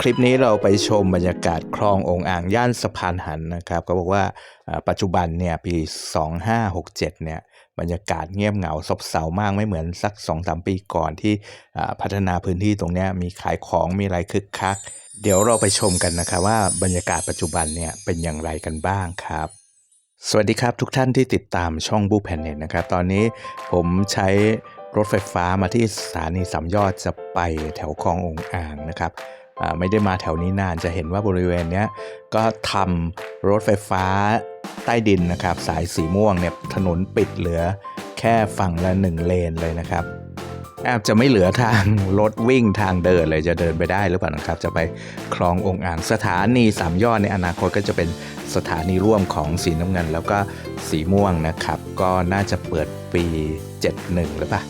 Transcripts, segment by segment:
คลิปนี้เราไปชมบรรยากาศคลององอ่างย่านสะพานหันนะครับก็บอกว่าปัจจุบันเนี่ยปี 2567 เนี่ยบรรยากาศเงียบเหงาซบเซามากไม่เหมือนสัก 2-3 ปีก่อนที่พัฒนาพื้นที่ตรงนี้มีขายของมีอะไรคึกคัก เดี๋ยวเราไปชมกันนะครับว่าบรรยากาศปัจจุบันเนี่ยเป็นอย่างไรกันบ้างครับสวัสดีครับทุกท่านที่ติดตามช่องบูแพนเน็ตนะครับตอนนี้ผมใช้รถไฟฟ้ามาที่สถานีสามยอดจะไปแถวคลององอ่างนะครับ ไม่ได้มาแถวนี้นานจะเห็นว่าบริเวณนี้ก็ทำรถไฟฟ้าใต้ดินนะครับ สายสีม่วงเนี่ยถนนปิดเหลือแค่ฝั่งละหนึ่งเลนเลยนะครับแอบจะไม่เหลือทางรถวิ่งทางเดินเลยจะเดินไปได้หรือเปล่านะครับ จะไปคลององอ่างสถานีสามยอดในอนาคตก็จะเป็นสถานีร่วมของสีน้ำเงิน แล้วก็สีม่วงนะครับ ก็น่าจะเปิดปี 71 หรือเปล่า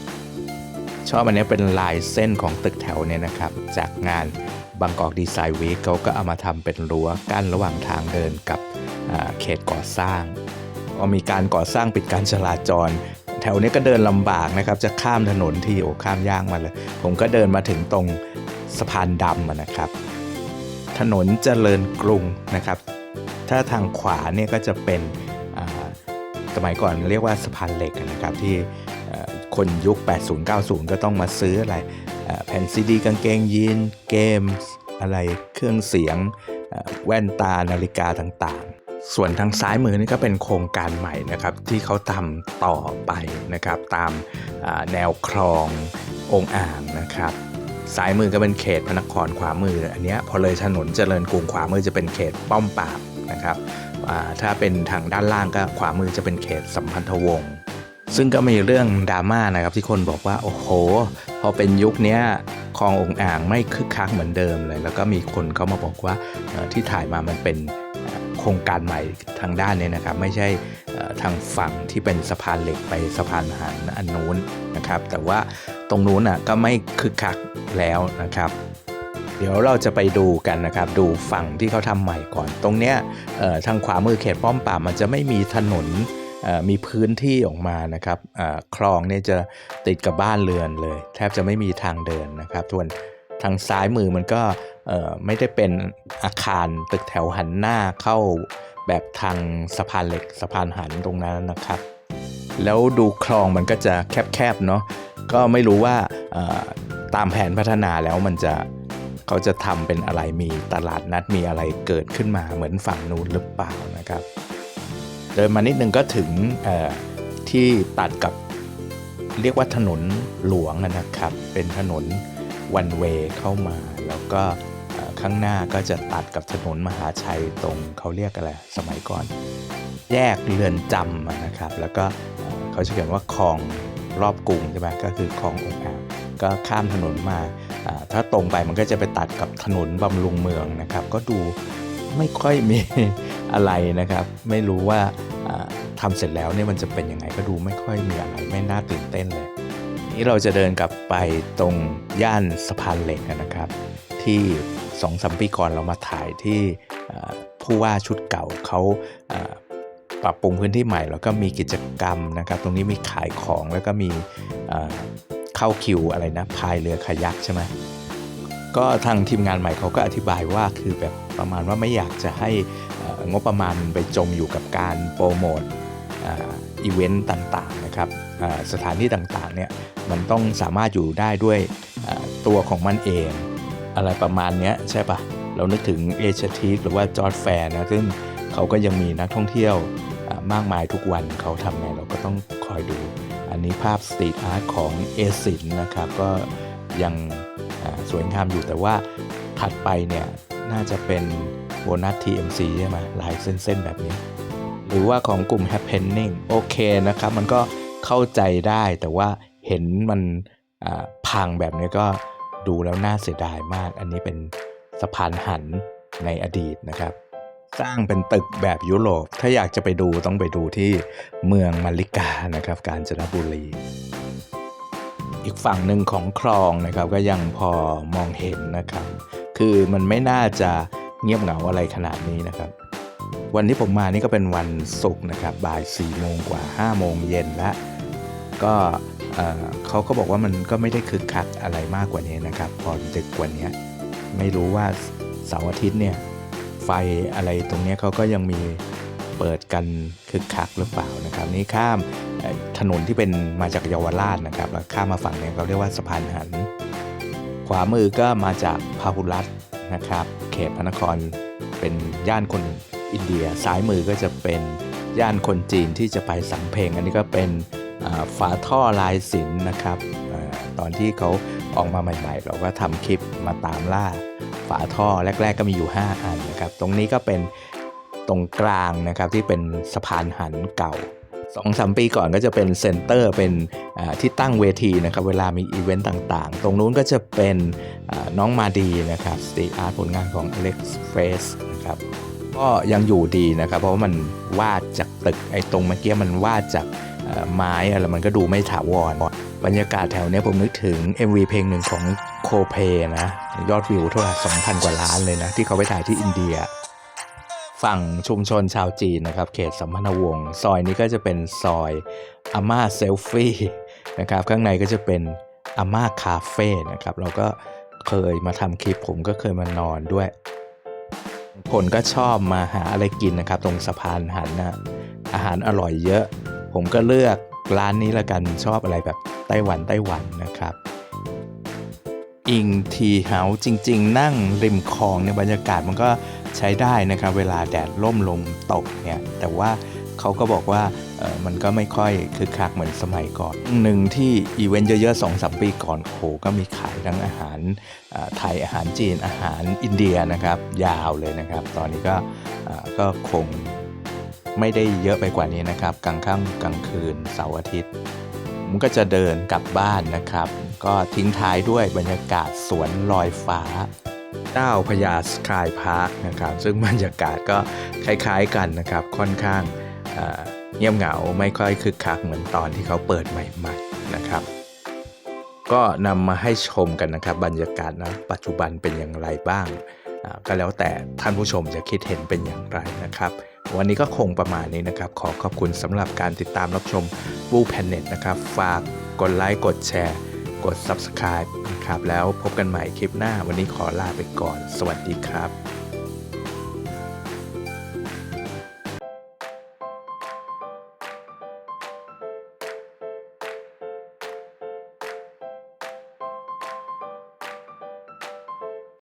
ชอบอันนี้เป็นลายเส้นของตึกแถวเนี่ยนะครับ จากงาน บางกอกดีไซน์วีคเขาก็เอามาทำเป็นรั้วกั้นระหว่างทางเดินกับเขตก่อสร้างก็มีการก่อสร้างปิดการจราจร แถวนี้ก็เดินลำบากนะครับ จะข้ามถนนที่โอ้ข้ามยากมาเลย ผมก็เดินมาถึงตรงสะพานดำะนะครับ ถนนเจริญกรุงนะครับ ถ้าทางขวาเนี่ยก็จะเป็นสมัยก่อนเรียกว่าสะพานเหล็กนะครับที่ คนยุค 80-90 ก็ต้องมาซื้ออะไรแผ่นซีดีกางเกงยีนเกมอะไรเครื่องเสียงแว่นตานาฬิกาต่างๆ ส่วนทางซ้ายมือนี่ก็เป็นโครงการใหม่นะครับที่เขาทำต่อไปนะครับตามแนวคลององอ่างนะครับซ้ายมือก็เป็นเขตพระนครขวามือ อันนี้พอเลยถนนเจริญกรุงขวามือจะเป็นเขตป้อมปราบนะครับถ้าเป็นทางด้านล่างก็ขวามือจะเป็นเขตสัมพันธวงศ์ ซึ่งก็มีเรื่องดราม่านะครับที่คนบอกว่าโอ้โห พอเป็นยุคนี้คลององอ่างไม่คึกคักเหมือนเดิมเลย แล้วก็มีคนเขามาบอกว่าที่ถ่ายมามันเป็นโครงการใหม่ทางด้านเนี้นะครับ ไม่ใช่ทางฝั่งที่เป็นสะพานเหล็กไปสะพานหันอันนู้นนะครับ แต่ว่าตรงนู้นอะก็ไม่คึกคักแล้วนะครับเดี๋ยวเราจะไปดูกันนะครับ ดูฝั่งที่เขาทำใหม่ก่อน ตรงเนี้ยทางขวามือเขตป้อมปรามันจะไม่มีถนน มีพื้นที่ออกมานะครับคลองเนี่ยจะติดกับบ้านเรือนเลย แทบจะไม่มีทางเดินนะครับส่วนทางซ้ายมือมันก็ไม่ได้เป็นอาคารตึกแถวหันหน้าเข้าแบบทางสะพานเหล็กสะพานหันตรงนั้นนะครับ แล้วดูคลองมันก็จะแคบๆเนาะก็ไม่รู้ว่าตามแผนพัฒนาแล้วมันจะเขาจะทำเป็นอะไรมีตลาดนัดมีอะไรเกิดขึ้นมาเหมือนฝั่งนู้นหรือเปล่านะครับ เดินมานิดนึงก็ถึงที่ตัดกับเรียกว่าถนนหลวงนะครับ เป็นถนนวันเวเข้ามา แล้วก็ข้างหน้าก็จะตัดกับถนนมหาชัยตรงเขาเรียกอะไรสมัยก่อน แยกเรือนจำนะครับ แล้วก็เขาจะเขียนว่าคลองรอบกรุงใช่ไหมก็คือคลององอ่างก็ข้ามถนนมา ถ้าตรงไปมันก็จะไปตัดกับถนนบำรุงเมืองนะครับ ก็ดูไม่ค่อยมี อะไรนะครับ ไม่รู้ว่าอ่าทำเสร็จแล้วเนี่ยมันจะเป็นยังไงก็ดูไม่ค่อยมีอะไรไม่น่าตื่นเต้นเลย นี่เราจะเดินกลับไปตรงย่านสะพานเหล็กนะครับ ที่สองสามปีก่อนเรามาถ่ายที่ผู้ว่าชุดเก่าเขาปรับปรุงพื้นที่ใหม่แล้วก็มีกิจกรรมนะครับ ตรงนี้มีขายของแล้วก็มีเข้าคิวอะไรนะพายเรือคายักใช่ไหมก็ทางทีมงานใหม่เขาก็อธิบายว่าคือแบบประมาณว่าไม่อยากจะให้ งบประมาณมันไปจมอยู่กับการโปรโมทอีเวนต์ต่างๆนะครับสถานที่ต่างๆเนี่ยมันต้องสามารถอยู่ได้ด้วยตัวของมันเอง อะไรประมาณเนี้ยใช่ปะเรานึกถึงเอเชียทีหรือว่าจอร์ดแฟร์นะซึ่งเขาก็ยังมีนักท่องเที่ยวมากมายทุกวันเขาทำไงเราก็ต้องคอยดู อันนี้ภาพสตรีทอาร์ตของเอซินนะครับก็ยังสวยงามอยู่แต่ว่าถัดไปเนี่ยน่าจะเป็น โบนัส TMC ใช่ไหมลายเส้นๆแบบนี้ หรือว่าของกลุ่ม Happening โอเคนะครับ มันก็เข้าใจได้แต่ว่าเห็นมันพังแบบนี้ก็ดูแล้วน่าเสียดายมาก อันนี้เป็นสะพานหันในอดีตนะครับ สร้างเป็นตึกแบบยุโรป ถ้าอยากจะไปดูต้องไปดูที่เมืองมาริกานะครับ กาญจนบุรี อีกฝั่งหนึ่งของคลองนะครับก็ยังพอมองเห็นนะครับ คือมันไม่น่าจะ เงียบเหงาอะไรขนาดนี้นะครับ วันที่ผมมานี่ก็เป็นวันศุกร์นะครับบ่าย4โมงกว่า 5 โมงเย็นแล้วก็เขาก็บอกว่ามันก็ไม่ได้คึกคักอะไรมากกว่านี้นะครับพอดึกกว่านี้ไม่รู้ว่าเสาร์อาทิตย์เนี่ยไฟอะไรตรงนี้เขาก็ยังมีเปิดกันคึกคักหรือเปล่านะครับ นี่ข้ามถนนที่เป็นมาจากเยาวราชนะครับแล้วข้ามมาฝั่งนี้เขาเรียกว่าสะพานหัน ขวามือก็มาจากพาหุรัต นะครับ เขตพระนครเป็นย่านคนอินเดีย ซ้ายมือก็จะเป็นย่านคนจีนที่จะไปสำเพ็งอันนี้ก็เป็นฝาท่อลายศิลป์นะครับอตอนที่เขาออกมาใหม่ๆ เราก็ทำคลิปมาตามล่าฝาท่อแรก ๆ ก็มีอยู่ 5 อันนะครับ ตรงนี้ก็เป็นตรงกลางนะครับที่เป็นสะพานหันเก่า สองสามปีก่อนก็จะเป็นเซ็นเตอร์เป็นที่ตั้งเวทีนะครับเวลามีอีเวนต์ต่างๆ ตรงนู้นก็จะเป็นน้องมาดีนะครับสตรีอาร์ตผลงานของ Alex f a c e นะครับก็ยังอยู่ดีนะครับ เพราะว่ามันวาดจากตึกไอ้ตรงเมื่อกี้มันวาดจากไม้อะไรมันก็ดูไม่ถาวรบรรยากาศแถวนี้ผมนึกถึง MV เพลงหนึ่งของโคเพนะ ยอดวิวเท่าไหร่2,000 กว่าล้านเลยนะ ที่เขาไปถ่ายที่อินเดีย ฝั่งชุมชนชาวจีนนะครับ เขตสัมพันธวงศ์ซอยนี้ก็จะเป็นซอยอาม่าเซลฟี่นะครับข้างในก็จะเป็นอาม่าคาเฟ่นะครับ เราก็เคยมาทำคลิปผมก็เคยมานอนด้วย คนก็ชอบมาหาอะไรกินนะครับ ตรงสะพานหันนะอาหารอร่อยเยอะ ผมก็เลือกร้านนี้ละกันชอบอะไรแบบไต้หวันไต้หวันนะครับอิงทีเฮาจริง ๆ นั่งริมคลองเนี่ยบรรยากาศมันก็ ใช้ได้นะครับเวลาแดดล่มลมตกเนี่ยแต่ว่าเขาก็บอกว่ามันก็ไม่ค่อยคึกคักเหมือนสมัยก่อนหนึ่งที่อีเวนต์เยอะๆสองสามปีก่อนโหก็มีขายทั้งอาหารไทยอาหารจีนอาหารอินเดียนะครับ ยาวเลยนะครับ ตอนนี้ก็ก็คงไม่ได้เยอะไปกว่านี้นะครับ กลางค่ำกลางคืนเสาร์อาทิตย์ผมก็จะเดินกลับบ้านนะครับ ก็ทิ้งท้ายด้วยบรรยากาศสวนลอยฟ้า เจ้าพญาสกายพาร์คนะครับซึ่งบรรยากาศก็คล้ายๆกันนะครับ ค่อนข้างเอ่อเงียบเหงาไม่ค่อยคึกคักเหมือนตอนที่เขาเปิดใหม่ๆนะครับ ก็นำมาให้ชมกันนะครับ บรรยากาศนะปัจจุบันเป็นอย่างไรบ้างาก็แล้วแต่ท่านผู้ชมจะคิดเห็นเป็นอย่างไรนะครับ วันนี้ก็คงประมาณนี้นะครับ ขอขอบคุณสำหรับการติดตามรับชมบูแพนเน็ตนะครับ ฝากกดไลค์กดแชร์ กด Subscribe นะครับ แล้วพบกันใหม่คลิปหน้า วันนี้ขอลาไปก่อน สวัสดีครับ